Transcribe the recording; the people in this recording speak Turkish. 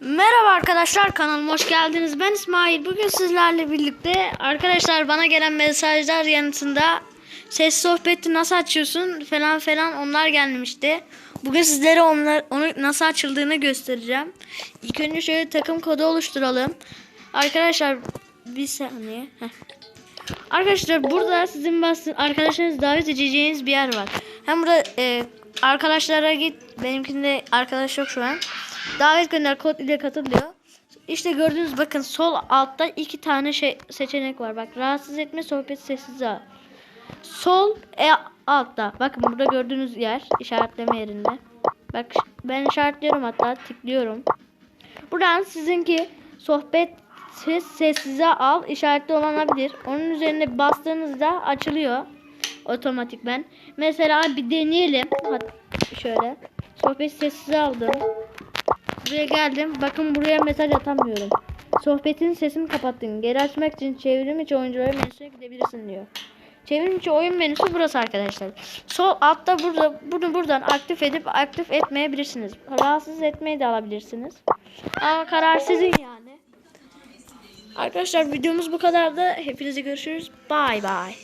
Merhaba arkadaşlar kanalıma hoş geldiniz. Ben İsmail. Bugün sizlerle birlikte arkadaşlar bana gelen mesajlar yanıtında ses sohbeti nasıl açıyorsun falan falan onlar gelmişti. Bugün sizlere onlar onu nasıl açıldığını göstereceğim. İlk önce şöyle takım kodu oluşturalım. Arkadaşlar bir saniye. Heh. Arkadaşlar burada sizin bastığın arkadaşlarınız davet edeceğiniz bir yer var. Hem burada e, arkadaşlara git. Benimkinde arkadaş yok şu an. Davet gönder kod ile katıl diyor. İşte gördüğünüz bakın sol altta iki tane şey seçenek var. Bak rahatsız etme sohbet sessiz al. Sol e, altta. Bakın burada gördüğünüz yer işaretleme yerinde. Bak ben işaretliyorum hatta tıklıyorum. Buradan sizinki sohbet ses sessize al işaretli olabilir. Onun üzerine bastığınızda açılıyor otomatikmen. Mesela bir deneyelim. Hat- şöyle. Sohbet sessize aldım. Buraya geldim. Bakın buraya mesaj atamıyorum. Sohbetin sesini kapattın. Geri açmak için çevrim içi oyunculara menüsüne gidebilirsin diyor. Çevrim içi oyun menüsü burası arkadaşlar. Sol altta burada bunu buradan aktif edip aktif etmeyebilirsiniz. Rahatsız etmeyi de alabilirsiniz. Ama karar sizin yani. Arkadaşlar videomuz bu kadardı. Hepinize görüşürüz. Bay bay.